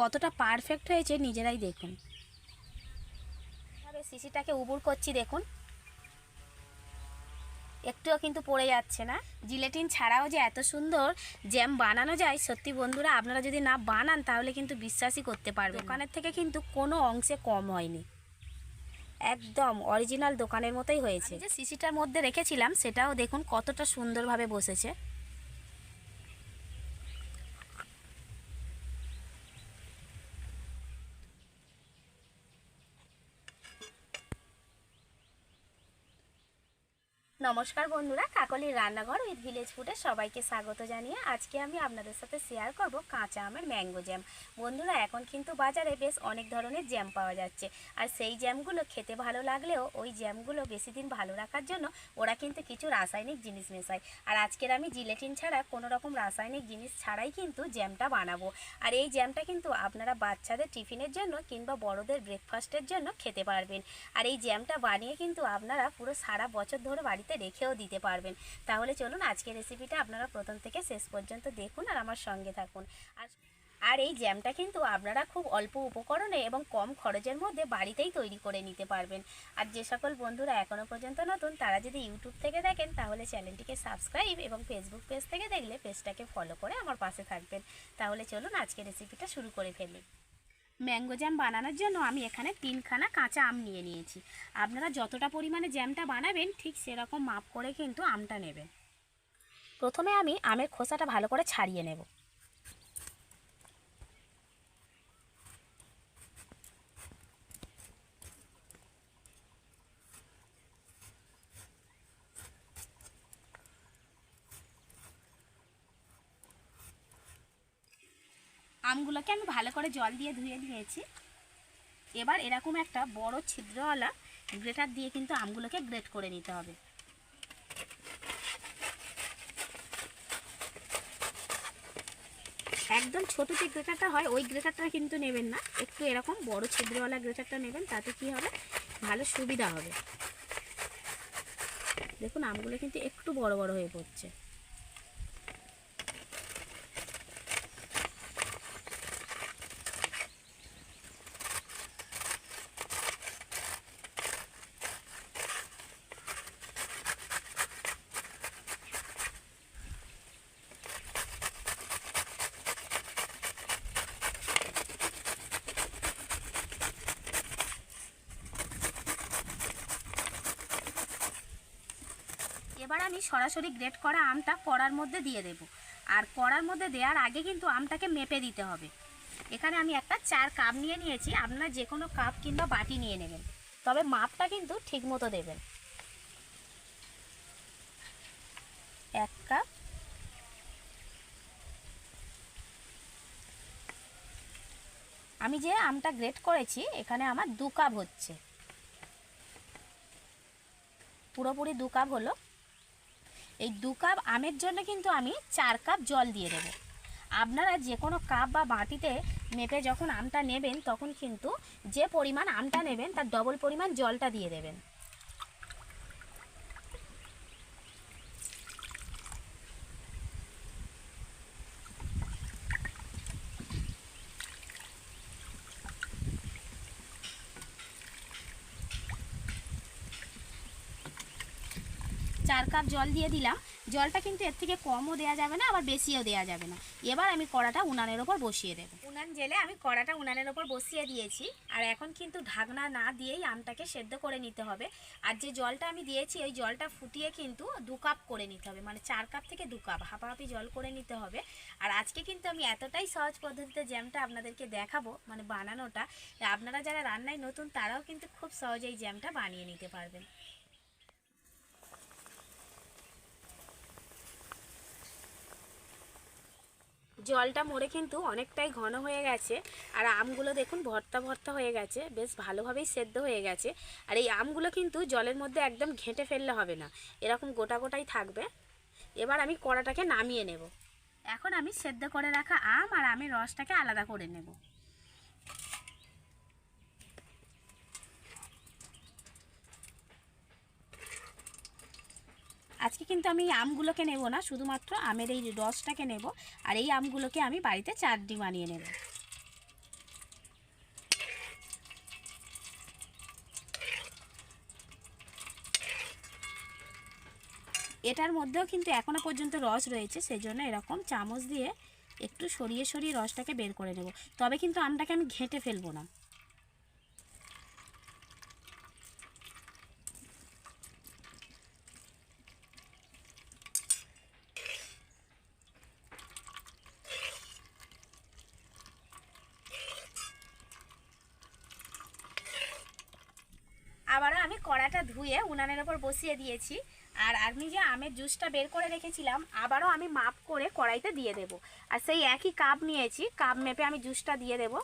কতটা পারফেক্ট হয়েছে নিজেরাই দেখুন। এভাবে শিশিটাকে উবুর করছি দেখুন। একটুও কিন্তু পড়ে যাচ্ছে না। জিলেটিন ছাড়াও যে এত সুন্দর জ্যাম বানানো যায়, সত্যি বন্ধুরা, আপনারা যদি না বানান, তাহলে কিন্তু বিশ্বাসই করতে পারবে দোকানের থেকে কিন্তু কোনো অংশে কম হয়নি। একদম অরিজিনাল দোকানের মতোই হয়েছে। যে সিসিটার মধ্যে রেখেছিলাম, সেটাও দেখুন কতটা সুন্দরভাবে বসেছে। নমস্কার বন্ধুরা, কাকলির রান্নাঘর উইথ ভিলেজ ফুডে সবাইকে স্বাগত জানিয়ে আজকে আমি আপনাদের সাথে শেয়ার করব কাঁচা আমের ম্যাঙ্গো জ্যাম। বন্ধুরা, এখন কিন্তু বাজারে বেশ অনেক ধরনের জ্যাম পাওয়া যাচ্ছে। আর সেই জ্যামগুলো খেতে ভালো লাগলেও ওই জ্যামগুলো বেশি দিন ভালো রাখার জন্য ওরা কিন্তু কিছু রাসায়নিক জিনিস মেশায়। আর আজকের আমি জিলেটিন ছাড়া কোনো রকম রাসায়নিক জিনিস ছাড়াই কিন্তু জ্যামটা বানাবো। আর এই জ্যামটা কিন্তু আপনারা বাচ্চাদের টিফিনের জন্য কিংবা বড়দের ব্রেকফাস্টের জন্য খেতে পারবেন। আর এই জ্যামটা বানিয়ে কিন্তু আপনারা পুরো সারা বছর ধরে বাড়িতে রেখেও দিতে পারবেন। তাহলে চলুন আজকের রেসিপিটা আপনারা প্রথম থেকে শেষ পর্যন্ত দেখুন আর আমার সঙ্গে থাকুন। আর আর এই জ্যামটা কিন্তু আপনারা খুব অল্প উপকরণে এবং কম খরচের মধ্যে বাড়িতেই তৈরি করে নিতে পারবেন। আর যে সকল বন্ধুরা এখনও পর্যন্ত নতুন, তারা যদি ইউটিউব থেকে দেখেন, তাহলে চ্যানেলটিকে সাবস্ক্রাইব এবং ফেসবুক পেজ থেকে দেখলে পেজটাকে ফলো করে আমার পাশে থাকবেন। তাহলে চলুন আজকে রেসিপিটা শুরু করে ফেলি। ম্যাঙ্গো জ্যাম বানানোর জন্য আমি এখানে তিনখানা কাঁচা আম নিয়ে নিয়েছি। আপনারা যতটা পরিমাণে জ্যামটা বানাবেন, ঠিক সেরকম মাপ করে কিন্তু আমটা নেবেন। প্রথমে আমি আমের খোসাটা ভালো করে ছাড়িয়ে নেব। আমগুলোকে আমি ভালো করে জল দিয়ে ধুয়ে নিয়েছি এবার এরকম একটা বড় ছিদ্রওয়ালা গ্রেটার দিয়ে কিন্তু আমগুলোকে গ্রেট করে নিতে হবে। একদম ছোট যে গ্রেটারটা হয়, ওই গ্রেটারটা কিন্তু নেবেন না। একটু এরকম বড় ছিদ্রওয়ালা গ্রেটারটা নেবেন, তাতে কি হবে? ভালো সুবিধা হবে। দেখুন, আমগুলো কিন্তু একটু বড় বড় হয়ে পড়ছে এবার আমি সরাসরি গ্রেট করা আমটা কড়ার মধ্যে দিয়ে দেব। আর কড়ার মধ্যে দেওয়ার আগে কিন্তু আমটাকে মেপে দিতে হবে। এখানে আমি একটা চার কাপ নিয়ে নিয়েছি, আপনারা যে কোনো কাপ কিংবা বাটি নিয়ে নেবেন। তবে মাপটা কিন্তু ঠিক মতো দেবেন। এক কাপ। আমি যে আমটা গ্রেট করেছি, এখানে আমার দু কাপ হচ্ছে। পুরোপুরি দু কাপ হলো। এই দু কাপ আমের জন্য কিন্তু আমি চার কাপ জল দিয়ে দেবো। আপনারা যে কোনো কাপ বা বাটিতে মেপে যখন আমটা নেবেন, তখন কিন্তু যে পরিমাণ আমটা নেবেন, তার ডবল পরিমাণ জলটা দিয়ে দেবেন। চার কাপ জল দিয়ে দিলাম। জলটা কিন্তু এর থেকে কমও দেওয়া যাবে না, আবার বেশিও দেওয়া যাবে না। এবার আমি কড়াটা উনানের ওপর বসিয়ে দেবো। উনান জেলে আমি কড়াটা উনানের ওপর বসিয়ে দিয়েছি। আর এখন কিন্তু ঢাকনা না দিয়েই আমটাকে সেদ্ধ করে নিতে হবে। আর যে জলটা আমি দিয়েছি, ওই জলটা ফুটিয়ে কিন্তু দু কাপ করে নিতে হবে। মানে চার কাপ থেকে দু কাপ হাঁপাহাঁপি জল করে নিতে হবে। আর আজকে কিন্তু আমি এতটাই সহজ পদ্ধতিতে জ্যামটা আপনাদেরকে দেখাবো মানে বানানোটা। আপনারা যারা রান্নায় নতুন, তারাও কিন্তু খুব সহজেই জ্যামটা বানিয়ে নিতে পারবেন। জলটা মরে কিন্তু অনেকটাই ঘন হয়ে গেছে। আর আমগুলো দেখুন ভর্তা ভর্তা হয়ে গেছে, বেশ ভালোভাবেই সেদ্ধ হয়ে গেছে। আর এই আমগুলো কিন্তু জলের মধ্যে একদম ঘেঁটে ফেললে হবে না, এরকম গোটা গোটাই থাকবে। এবার আমি কড়াটাকে নামিয়ে নেব। এখন আমি সেদ্ধ করে রাখা আম আর আমের রসটাকে আলাদা করে নেব। আজকে কিন্তু আমি এই আমগুলোকে নেব না, শুধুমাত্র আমের এই রসটাকে নেব আর এই আমগুলোকে আমি বাড়িতে চাটনি বানিয়ে নেব। এটার মধ্যেও কিন্তু এখনও পর্যন্ত রস রয়েছে সেই জন্য এরকম চামচ দিয়ে একটু সরিয়ে সরিয়ে রসটাকে বের করে নেব। তবে কিন্তু আমটাকে আমি ঘেঁটে ফেলব না। আমি ধুয়ে উনানের ওপর বসিয়ে দিয়েছি। আর আমি যে আমের জুসটা বের করে রেখেছিলাম, আবারও আমি মাপ করে কড়াইতে দিয়ে দেব। আর সেই একই কাপ নিয়েছি, কাপ মেপে আমি জুসটা দিয়ে দেব।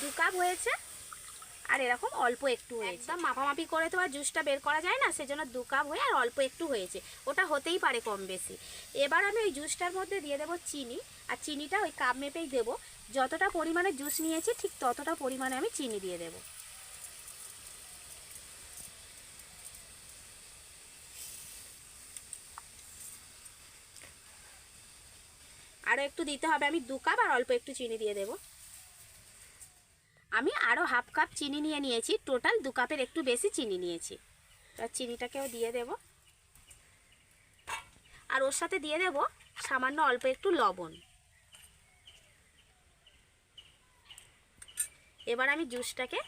দু কাপ হয়েছে। আর এরকম অল্প একটু হয়েছে। একদম মাপামাপি করে তো আর জুসটা বের করা যায় না, সেজন্য দু কাপ হয়ে আর অল্প একটু হয়েছে। ওটা হতেই পারে কম বেশি। এবার আমি ওই জুসটার মধ্যে দিয়ে দেবো চিনি। আর চিনিটা ওই কাপ মেপেই দেবো। যতটা পরিমাণে জুস নিয়েছি, ঠিক ততটা পরিমাণে আমি চিনি দিয়ে দেবো। আরও একটু দিতে হবে। আমি দু কাপ আর অল্প একটু চিনি দিয়ে দেবো। আমি আরও হাফ কাপ চিনি নিয়ে নিয়েছি। টোটাল দু কাপের একটু বেশি চিনি নিয়েছি। এবার চিনিটাকেও দিয়ে দেব। আর ওর সাথে দিয়ে দেব সামান্য অল্প একটু লবণ। এবার আমি জুসটাকে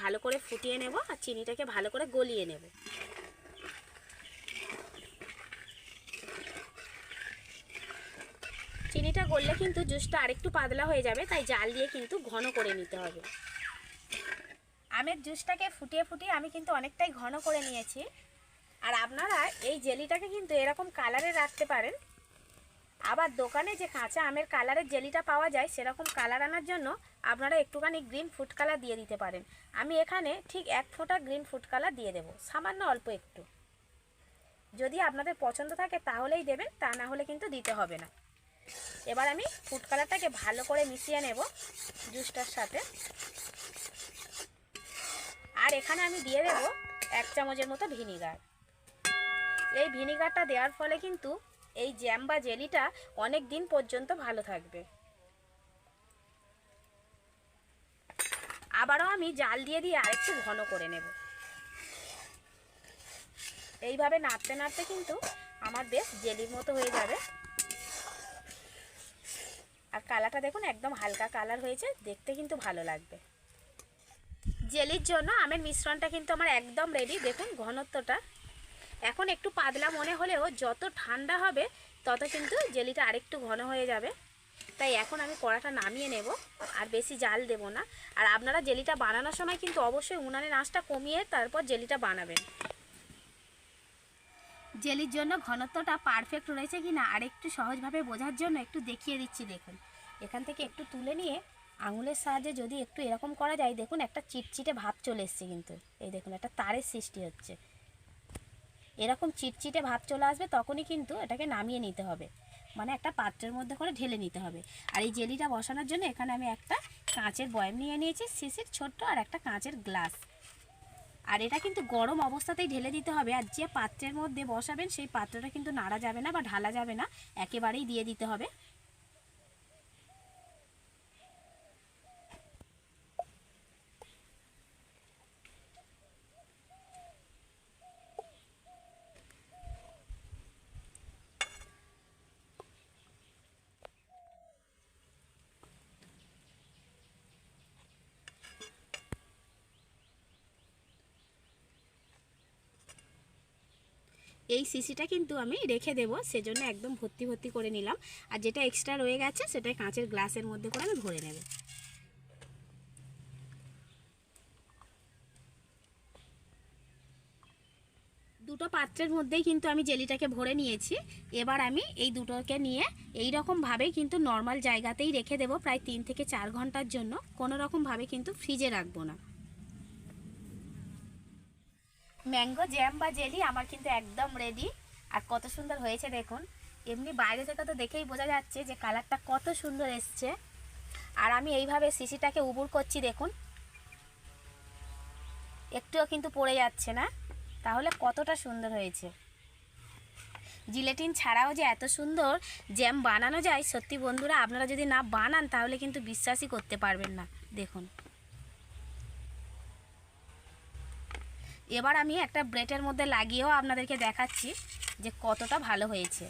ভালো করে ফুটিয়ে নেব আর চিনিটাকে ভালো করে গলিয়ে নেব। চিনিটা গললে কিন্তু জুসটা আরেকটু পাতলা হয়ে যাবে, তাই জাল দিয়ে কিন্তু ঘন করে নিতে হবে। আমের জুসটাকে ফুটিয়ে ফুটিয়ে আমি কিন্তু অনেকটাই ঘন করে নিয়েছি। আর আপনারা এই জেলিটাকে কিন্তু এরকম কালারে রাখতে পারেন। আবার দোকানে যে কাঁচা আমের কালারের জেলিটা পাওয়া যায়, সেরকম কালার আনার জন্য আপনারা একটুখানি গ্রিন ফুড কালার দিয়ে দিতে পারেন। আমি এখানে ঠিক এক ফোঁটা গ্রিন ফুড কালার দিয়ে দেবো, সামান্য অল্প একটু। যদি আপনাদের পছন্দ থাকে তাহলেই দেবেন, তা না হলে কিন্তু দিতে হবে না। এবার আমি ফুড কালারটাকে ভালো করে মিশিয়ে নেব জুসটার সাথে। আর এখানে আমি দিয়ে দেব এক চামচের মতো ভিনিগার। এই ভিনিগারটা দেওয়ার ফলে কিন্তু এই জ্যাম বা জেলিটা অনেক দিন পর্যন্ত ভালো থাকবে। আবারও আমি জাল দিয়ে দিয়ে আরেকটু ঘন করে নেব। এইভাবে নাড়তে নাড়তে কিন্তু আমার বেশ জেলির মতো হয়ে যাবে। আর কালারটা দেখুন, একদম হালকা কালার হয়েছে, দেখতে কিন্তু ভালো লাগবে। জেলির জন্য আমের মিশ্রণটা কিন্তু আমার একদম রেডি দেখুন ঘনত্বটা। এখন একটু পাতলা মনে হলেও যত ঠান্ডা হবে, তত কিন্তু জেলিটা আরেকটু ঘন হয়ে যাবে। তাই এখন আমি কড়াটা নামিয়ে নেব, আর বেশি জাল দেব না। আর আপনারা জেলিটা বানানোর সময় কিন্তু অবশ্যই উনানের আঁচটা কমিয়ে তারপর জেলিটা বানাবেন। জেলির জন্য ঘনত্বটা পারফেক্ট রয়েছে কি না আর একটু সহজভাবে বোঝার জন্য একটু দেখিয়ে দিচ্ছি, দেখুন। এখান থেকে একটু তুলে নিয়ে আঙুলের সাহায্যে যদি একটু এরকম করা যায়, দেখুন একটা চিটচিটে ভাব চলে এসছে কিন্তু। এই দেখুন, একটা তারের সৃষ্টি হচ্ছে। এরকম চিটচিটে ভাব চলে আসবে, তখনই কিন্তু এটাকে নামিয়ে নিতে হবে। মানে একটা পাত্রের মধ্যে করে ঢেলে নিতে হবে। আর এই জেলিটা বসানোর জন্য এখানে আমি একটা কাঁচের বয়াম নিয়ে নিয়েছি, শিশির ছোট্ট আর একটা কাঁচের গ্লাস। আর এটা কিন্তু গরম অবস্থাতেই ঢেলে দিতে হবে, আর যে পাত্রের মধ্যে বসাবেন, সেই পাত্রটা কিন্তু নাড়া যাবে না বা ঢালা যাবে না, একেবারেই দিয়ে দিতে হবে। এই সিসিটা কিন্তু আমি রেখে দেবো, সেজন্য একদম ভর্তি ভর্তি করে নিলাম। আর যেটা এক্সট্রা রয়ে গেছে, সেটা কাঁচের গ্লাসের মধ্যে করে আমি ভরে নেব। দুটো পাত্রের মধ্যেই কিন্তু আমি জেলিটাকে ভরে নিয়েছি। এবার আমি এই দুটোকে নিয়ে এই রকমভাবে কিন্তু নর্মাল জায়গাতেই রেখে দেবো প্রায় তিন থেকে চার ঘণ্টার জন্য। কোনো রকমভাবে কিন্তু ফ্রিজে রাখব না। ম্যাঙ্গো জ্যাম বা জেলি আমার কিন্তু একদম রেডি আর কত সুন্দর হয়েছে দেখুন। এমনি বাইরে থেকে তো দেখেই বোঝা যাচ্ছে যে কালারটা কত সুন্দর এসছে। আর আমি এইভাবে শিশিটাকে উবুর করছি দেখুন। একটুও কিন্তু পড়ে যাচ্ছে না। তাহলে কতটা সুন্দর হয়েছে। জিলেটিন ছাড়াও যে এত সুন্দর জ্যাম বানানো যায়, সত্যি বন্ধুরা, আপনারা যদি না বানান তাহলে কিন্তু বিশ্বাসই করতে পারবেন না। দেখুন। এবার আমি একটা ব্রেডের মধ্যে লাগিয়েও আপনাদেরকে দেখাচ্ছি যে কতটা ভালো হয়েছে।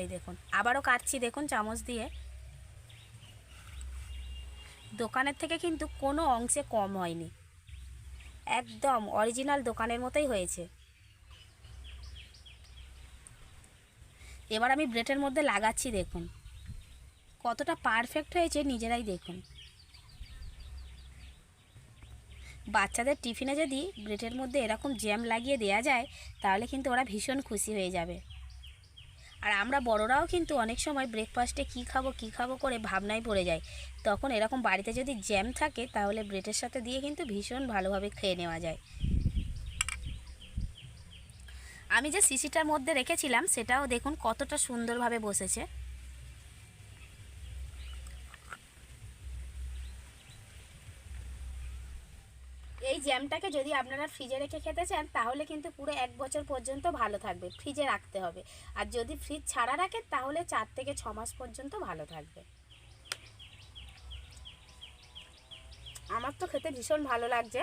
এই দেখুন, আবারও কাটছি, দেখুন চামচ দিয়ে। দোকানের থেকে কিন্তু কোনো অংশে কম হয়নি। একদম অরিজিনাল দোকানের মতোই হয়েছে। এবার আমি ব্রেডের মধ্যে লাগাচ্ছি, দেখুন। কতটা পারফেক্ট হয়েছে, নিজেরাই দেখুন। বাচ্চাদের টিফিনে যদি ব্রেডের মধ্যে এরকম জ্যাম লাগিয়ে দেওয়া যায়, তাহলে কিন্তু ওরা ভীষণ খুশি হয়ে যাবে। আর আমরা বড়রাও কিন্তু অনেক সময় ব্রেকফাস্টে কী খাব কী খাব করে ভাবনায় পড়ে যায় তখন এরকম বাড়িতে যদি জ্যাম থাকে, তাহলে ব্রেডের সাথে দিয়ে কিন্তু ভীষণ ভালোভাবে খেয়ে নেওয়া যায়। আমি যে সিসিটার মধ্যে রেখেছিলাম, সেটাও দেখুন কতটা সুন্দরভাবে বসেছে। এই জ্যামটাকে যদি আপনারা ফ্রিজে রেখে খেতে চান, তাহলে কিন্তু পুরো এক বছর পর্যন্ত ভালো থাকবে, ফ্রিজে রাখতে হবে। আর যদি ফ্রিজ ছাড়া রাখেন, তাহলে চার থেকে ছ মাস পর্যন্ত ভালো থাকবে। আমার তো খেতে ভীষণ ভালো লাগছে।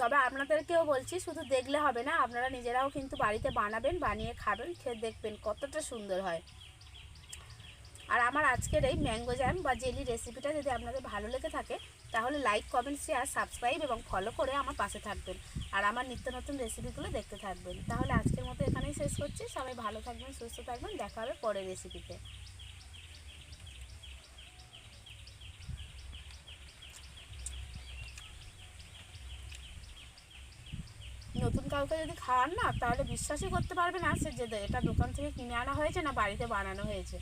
তবে আপনাদেরকেও বলছি, শুধু দেখলে হবে না, আপনারা নিজেরাও কিন্তু বাড়িতে বানাবেন, বানিয়ে খাবেন, খেয়ে দেখবেন কতটা সুন্দর হয়। আর আমার আজকের এই ম্যাঙ্গো জ্যাম বা জেলি রেসিপিটা যদি আপনাদের ভালো লেগে থাকে, তাহলে লাইক কমেন্ট শেয়ার সাবস্ক্রাইব এবং ফলো করে আমার পাশে থাকবেন। আর আমার নিত্য নতুন রেসিপিগুলো দেখতে থাকবেন। তাহলে আজকের মতো এখানেই শেষ করছি। সবাই ভালো থাকবেন, সুস্থ থাকবেন। দেখা হবে পরের রেসিপিতে নতুন কাউকে যদি খাওয়ান না, তাহলে বিশ্বাসই করতে পারবে না সে যে এটা দোকান থেকে কিনে আনা হয়েছে না বাড়িতে বানানো হয়েছে।